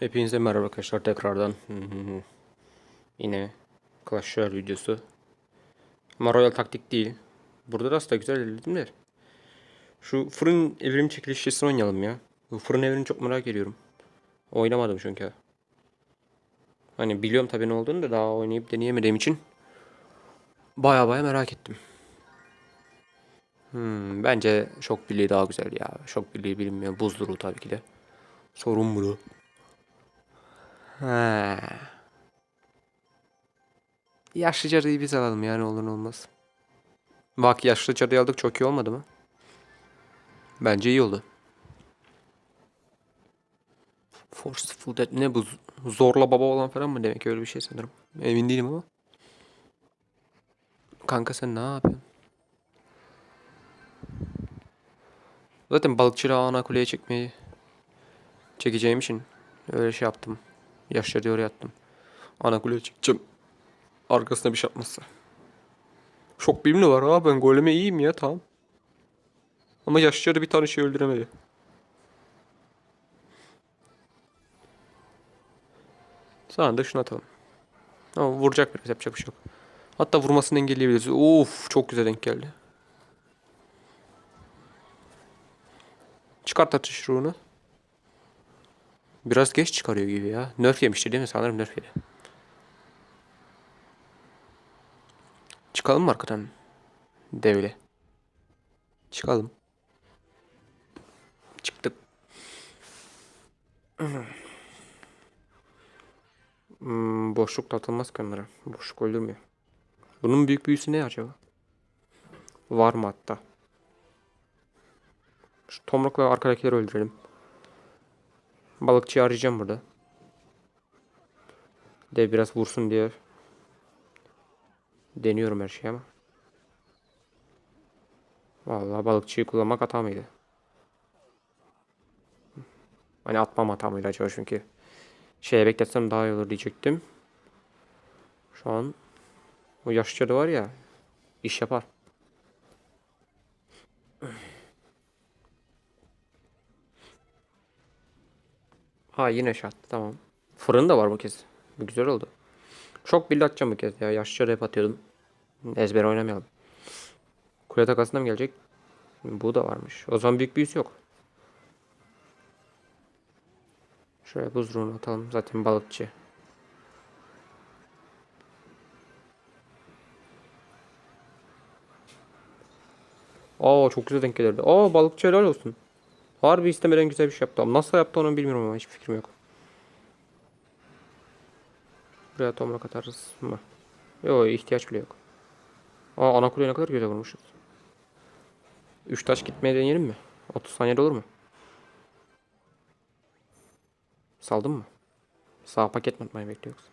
Hepinize merhaba arkadaşlar tekrardan. Yine Clash Royale videosu. Ama Royal taktik değil. Burada da aslında güzel ilerledim de. Şu fırın evrim çekilişçisini oynayalım ya. Bu fırın evrini çok merak ediyorum. Oynamadım çünkü. Hani biliyorum tabii ne olduğunu da daha oynayıp deneyemediğim için. Baya baya merak ettim. Hmm, bence şok birliği daha güzel ya. Şok birliği bilinmiyor. Buzduru tabii ki de. Sorun bunu. He. Yaşlı cadıyı biz alalım yani olur olmaz. Bak yaşlı cadıyı aldık çok iyi olmadı mı? Bence iyi oldu. Forceful Death ne bu? Zorla baba olan falan mı demek öyle bir şey sanırım. Emin değilim ama. Kanka sen ne yapıyorsun? Zaten balıkçılığı ana kuleye çekmeyi çekeceğim için öyle şey yaptım. Yaşlı diyor yattım. Ana kuleye çekeceğim. Arkasına bir şey yapmazsa. Şok bilimli var ha ben goleme iyiyim ya tamam. Ama yaşlıca bir tane şey öldüremedi. Sana da şunu atalım. Ama vuracak biraz yapacak bir şey yok. Hatta vurmasını engelleyebiliriz. Of çok güzel denk geldi. Çıkart atış ruhunu. Biraz geç çıkarıyor gibi ya. Nerf yemişti değil mi? Sanırım nerf yedi. Çıkalım mı arkadan? Devle. Çıkalım. Çıktık. Hmm, boşluk atılmaz kamera. Boşluk öldürmüyor. Bunun büyük büyüsü ne acaba? Var mı hatta? Şu tomrukla arkadakileri öldürelim. Balıkçıyı arayacağım burada. De biraz vursun diye. Deniyorum her şeyi ama. Vallahi balıkçıyı kullanmak hata mıydı? Hani atmam hata mıydı acaba çünkü. Şeye bekletsem daha iyi olur diyecektim. Şu an o yaşlıca var ya iş yapar. Ha yine şart tamam. Fırın da var bu kez. Bu güzel oldu. Çok bildi atacağım bu kez ya. Yaşlıca hep atıyordum. Ezber oynamayalım. Kule takasına mı gelecek? Bu da varmış. O zaman büyük büyüsü yok. Şöyle buzruğunu atalım. Zaten balıkçı. Aa çok güzel denk gelirdi. Aa balıkçı helal olsun. Harbi istemeden güzel bir şey yaptı. Nasıl yaptı onu bilmiyorum ama hiçbir fikrim yok. Buraya tomrak atarız mı? Yok ihtiyaç bile yok. Aa ana kuleye ne kadar güzel vurmuşuz. 3 taş gitmeye deneyelim mi? 30 saniyede olur mu? Saldın mı? Sağ paket mi atmayı bekliyoruz?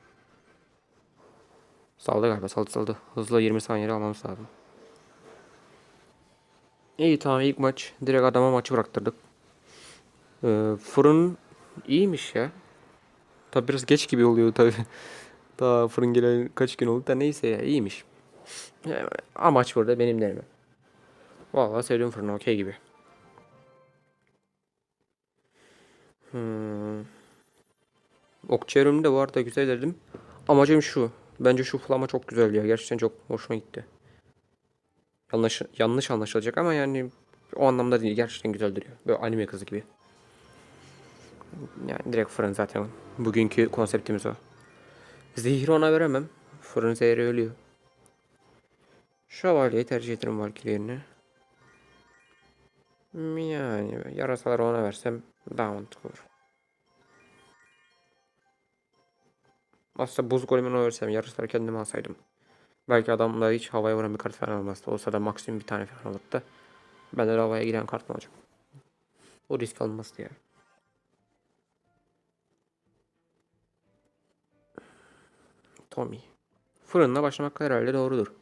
Saldı galiba saldı saldı. Hızlı 20 saniyede almamız lazım. İyi tamam ilk maç. Direkt adama maçı bıraktırdık. Ee, fırın iyiymiş ya. Tabi biraz geç gibi oluyor tabi. Daha fırın gelen kaç gün oldu da neyse ya iyiymiş. Yani amaç burada benim deneme. Vallahi sevdiğim fırın okey gibi. Hmm. Okçu evriminde de bu arada güzel dedim. Amacım şu. Bence şu flama çok güzel ya. Gerçekten çok hoşuma gitti. Yanlış, yanlış anlaşılacak ama yani o anlamda değil. Gerçekten güzel duruyor. Böyle anime kızı gibi. Yani direkt fırın zaten. Bugünkü konseptimiz o. Zehri ona veremem. Fırın zehri ölüyor. Şövalyeyi tercih ederim Valkyrie yerine. Yani yarasaları ona versem daha mantıklı olur. Aslında buz golemini versem yarısaları kendime alsaydım. Belki adamlar hiç havaya vuran bir kart falan almazdı. Olsa da maksimum bir tane falan alırdı. Ben de havaya giden kart mı alacağım? O risk almazdı ya. Tommy. Fırınla başlamak herhalde doğrudur.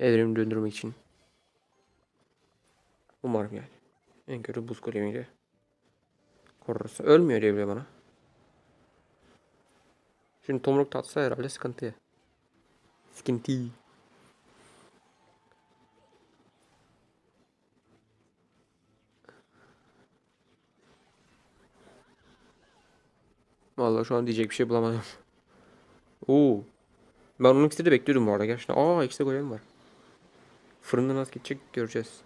Evrim döndürmek için. Umarım yani. En kötü buz golemiyle koruruz. Ölmüyor diye bile bana. Şimdi tomruk tatsa herhalde sıkıntı. Sıkıntı. Vallahi şu an diyecek bir şey bulamadım. Oo. Ben onun ikisi de bekliyordum bu arada gerçekten. Aa ikisi de golem var. Fırında nasıl gidecek göreceğiz.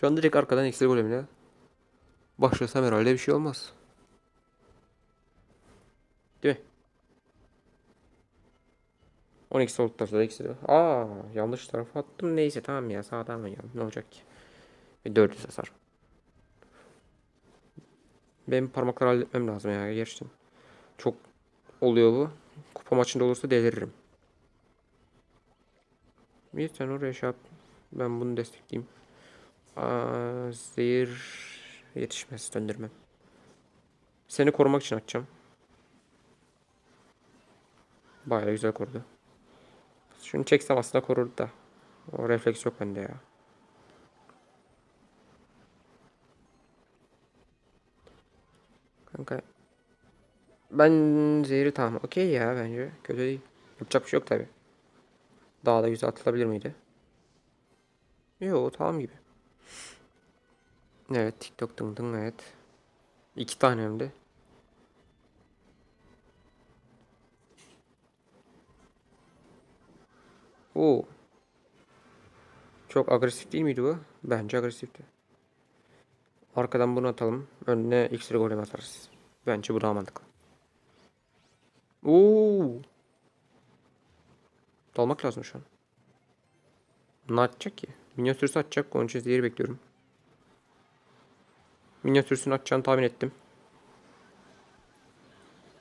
Şu an direkt arkadan ikisi golemine başlasam herhalde bir şey olmaz. Değil mi? 12 sol tarafta da ikisi de. Aa yanlış tarafa attım. Neyse tamam ya sağdan mı Ne olacak ki? Bir 400 hasar. Benim parmakları halletmem lazım ya gerçekten. Çok oluyor bu. Kupa maçında olursa deliririm. Bir sen oraya şey yap. Ben bunu destekleyeyim. Aa, zehir yetişmez döndürmem. Seni korumak için açacağım. Bayağı güzel korudu. Şunu çeksem aslında korurdu da. O refleks yok bende ya. Kanka. Ben zehri tamam. Okey ya bence. Kötü değil. Yapacak bir şey yok tabi. Daha da güzel atılabilir miydi? Yo tamam gibi. Evet TikTok dın dın evet. İki tane hem de. Oo. Çok agresif değil miydi bu? Bence agresifti. Arkadan bunu atalım. Önüne iksiri golem atarız. Bence bu daha mantıklı. Oo. Dalmak lazım şu an. Ne atacak ki? Minyatürüsü atacak. Onun için zehir bekliyorum. Minyatürüsünü atacağını tahmin ettim.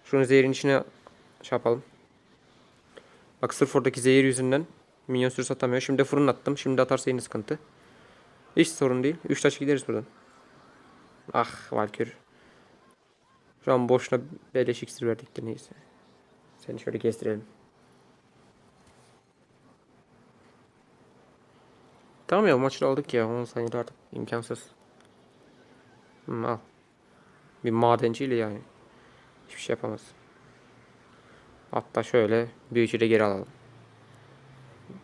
Şunu zehirin içine şey yapalım. Bak sırf oradaki zehir yüzünden minyatürüsü atamıyor. Şimdi de fırın attım. Şimdi atarsa yine sıkıntı. Hiç sorun değil. 3 taş gideriz buradan. Ah Valkür. Şu an boşuna beleş iksir verdik de neyse. Seni şöyle kestirelim. Tamam ya maçı aldık ya 10 saniyede artık imkansız. Hmm, al. Bir madenciyle yani. Hiçbir şey yapamaz. Hatta şöyle büyücü de geri alalım.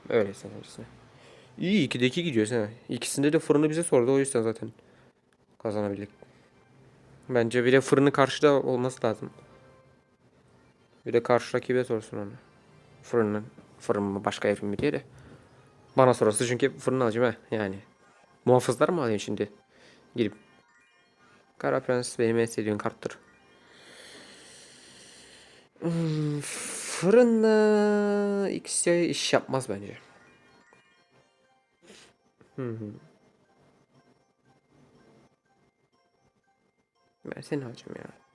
Öyle sanırsın. İyi 2'de 2 gidiyoruz ha. İkisinde de fırını bize sordu o yüzden zaten kazanabildik. Bence bir de fırını karşıda olması lazım. Bir de karşı rakibe sorsun onu. Fırının fırın mı başka evrim mi diye de. Bana sorası çünkü fırın alacağım ha yani. Muhafızlar mı alayım şimdi? Girip. Kara Prens benim en sevdiğim karttır. Hmm, fırınla X'ye iş yapmaz bence. Ben seni alacağım ya.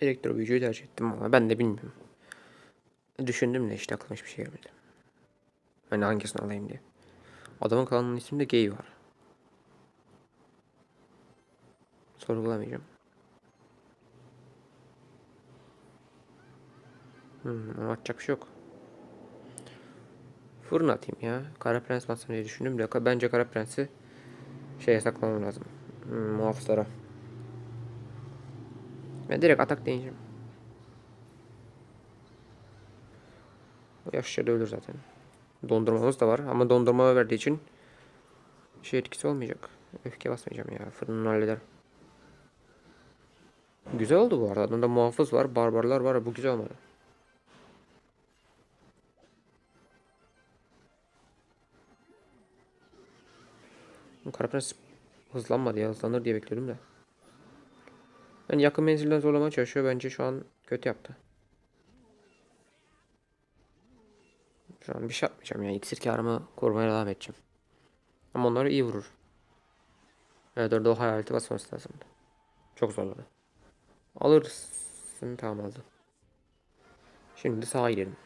Elektro büyücüyü tercih ettim ama ben de bilmiyorum. Düşündüm de işte aklıma hiçbir şey gelmedi. Hani hangisini alayım diye. Adamın kanalının isminde gay var. Sorgulamayacağım. Hmm, atacak bir şey yok. Fırın atayım ya. Kara Prens atsam diye düşündüm de bence Kara Prens'i şeye saklamam lazım. Hmm, muhafızlara. Ben direkt atak deneyeceğim. Yaşça da ölür zaten. Dondurmamız da var ama dondurma verdiği için şey etkisi olmayacak. Öfke basmayacağım ya. Fırını halleder. Güzel oldu bu arada. Adında muhafız var, barbarlar var. Bu güzel olmadı. Karaprens hızlanmadı ya. Hızlanır diye bekliyordum da. Yani yakın menzilden zorlamaya çalışıyor. Bence şu an kötü yaptı. Şu an bir şey yapmayacağım yani. İksir karımı korumaya devam edeceğim. Ama onları iyi vurur. Evet orada o hayaleti basması lazımdı. Çok zorladı. Alırsın tamam aldı. Şimdi sağa gidelim.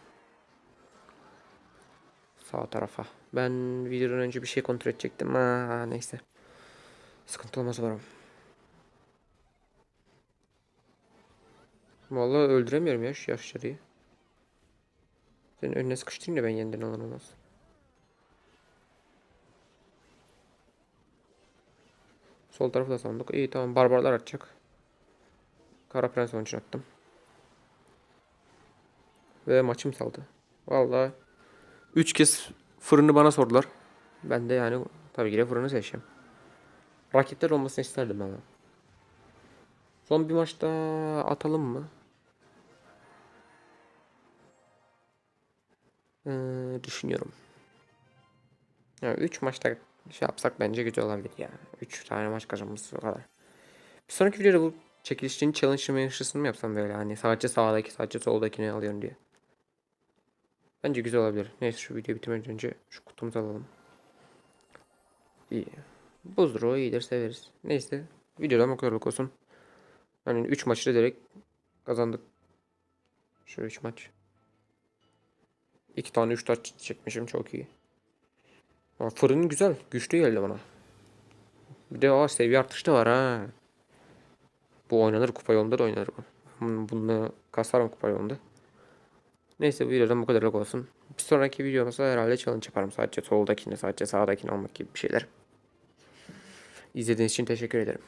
Sağ tarafa. Ben videodan önce bir şey kontrol edecektim. Ha, neyse. Sıkıntı olmaz umarım. Vallahi öldüremiyorum ya şu yaşlarıyı. Senin önüne sıkıştırayım da ben yeniden alan olmaz. Sol tarafı da sandık. İyi tamam barbarlar atacak. Kara Prens onun için attım. Ve maçım saldı. Vallahi 3 kez fırını bana sordular. Ben de yani tabii ki de fırını seçeceğim. Rakipler olmasını isterdim ama. Son bir maçta atalım mı? Ee, düşünüyorum. Ya 3 maçta şey yapsak bence güzel olabilir ya. 3 tane maç kazanmışız o kadar. Bir sonraki videoda bu çekilişçinin challenge yarışısını mı yapsam böyle hani sadece sağdaki sadece soldakini alıyorum diye. Bence güzel olabilir. Neyse şu videoyu bitirmeden önce şu kutumuzu alalım. İyi. Buzdur o iyidir severiz. Neyse videodan bu kadarlık olsun. Yani 3 maçı da direkt kazandık. Şu 3 maç. 2 tane 3 taç çekmişim çok iyi. Aa, fırın güzel. Güçlü geldi bana. Bir de o seviye artışı da var ha. Bu oynanır kupa yolunda da oynanır bu. Bunu kasarım kupa yolunda. Neyse bu videodan bu kadarlık olsun. Bir sonraki videomuzda herhalde challenge yaparım. Sadece soldakini sadece sağdakini almak gibi bir şeyler. İzlediğiniz için teşekkür ederim.